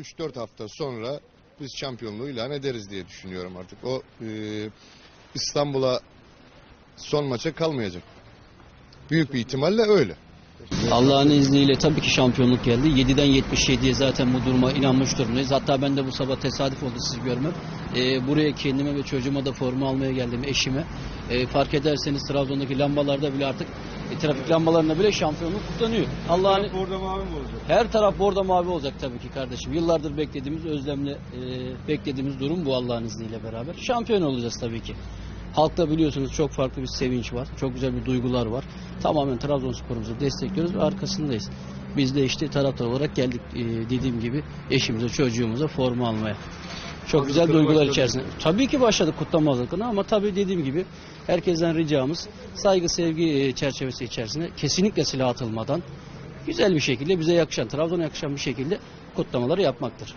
3-4 hafta sonra biz şampiyonluğu ilan ederiz diye düşünüyorum artık. O e, İstanbul'a son maça kalmayacak. Büyük bir ihtimalle öyle. Allah'ın izniyle tabii ki şampiyonluk geldi. 7'den 77'ye zaten bu duruma inanmış durumdayız. Hatta ben de bu sabah tesadüf oldu sizi görmem. Ee, buraya kendime ve çocuğuma da forma almaya geldim eşime. Ee, fark ederseniz Trabzon'daki lambalarda bile artık e, trafik lambalarında bile şampiyonluk kutlanıyor. Allah'ın Orada mavi mi olacak? her taraf bordo mavi olacak tabii ki kardeşim. Yıllardır beklediğimiz, özlemle e, beklediğimiz durum bu Allah'ın izniyle beraber. Şampiyon olacağız tabii ki. Halkta biliyorsunuz çok farklı bir sevinç var. Çok güzel bir duygular var. Tamamen Trabzonspor'umuzu destekliyoruz ve arkasındayız. Biz de işte taraftar olarak geldik e, dediğim gibi eşimize, çocuğumuza forma almaya. Çok güzel duygular içerisinde. Tabii ki başladık kutlama hazırlıklarına ama tabii dediğim gibi herkesten ricamız saygı sevgi e, çerçevesi içerisinde kesinlikle silah atılmadan güzel bir şekilde bize yakışan, Trabzon'a yakışan bir şekilde kutlamaları yapmaktır.